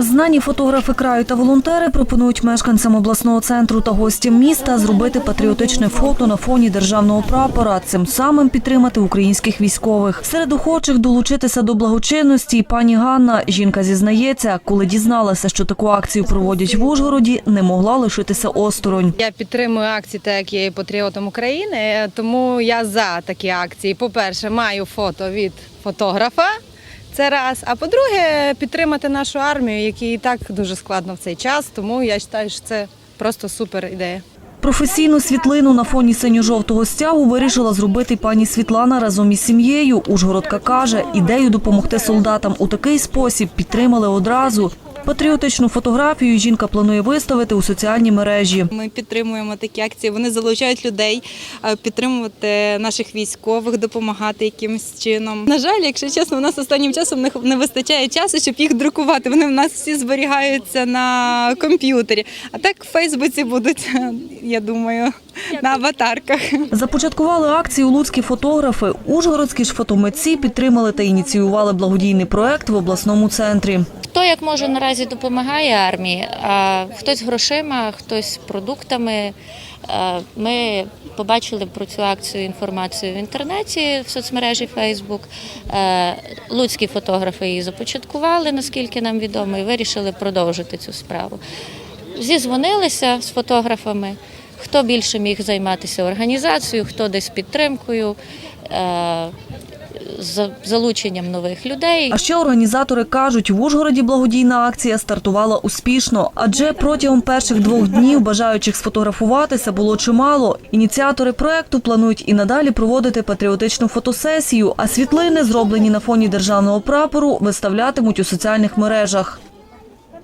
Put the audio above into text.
Знані фотографи краю та волонтери пропонують мешканцям обласного центру та гостям міста зробити патріотичне фото на фоні державного прапора, цим самим підтримати українських військових. Серед охочих долучитися до благочинності пані Ганна. Жінка зізнається, коли дізналася, що таку акцію проводять в Ужгороді, не могла лишитися осторонь. Я підтримую акції, так як є патріотом України, тому я за такі акції. По-перше, маю фото від фотографа. Це раз. А по-друге, підтримати нашу армію, якій і так дуже складно в цей час. Тому я вважаю, що це просто супер ідея. Професійну світлину на фоні синьо-жовтого стягу вирішила зробити пані Світлана разом із сім'єю. Ужгородка каже, ідею допомогти солдатам у такий спосіб підтримали одразу. Патріотичну фотографію жінка планує виставити у соціальній мережі. Ми підтримуємо такі акції. Вони залучають людей е, підтримувати наших військових, допомагати якимось чином. На жаль, якщо чесно, у нас останнім часом не- не вистачає часу, щоб їх друкувати. Вони в нас всі зберігаються на комп'ютері. А так в Фейсбуці будуть, я думаю, на аватарках. Започаткували акцію луцькі фотографи. Ужгородські ж фотомитці підтримали та ініціювали благодійний проект в обласному центрі. Хто як може наразі допомагає армії, а хтось грошима, хтось продуктами. Е, Ми побачили про цю акцію інформацію в інтернеті в соцмережі Facebook. Е, Луцькі фотографи її започаткували, наскільки нам відомо, і вирішили продовжити цю справу. Зізвонилися з фотографами, хто більше міг займатися організацією, хто десь підтримкою. З залученням нових людей. А ще організатори кажуть, в Ужгороді благодійна акція стартувала успішно, адже протягом перших двох днів бажаючих сфотографуватися було чимало. Ініціатори проекту планують і надалі проводити патріотичну фотосесію, а світлини, зроблені на фоні державного прапору, виставлятимуть у соціальних мережах.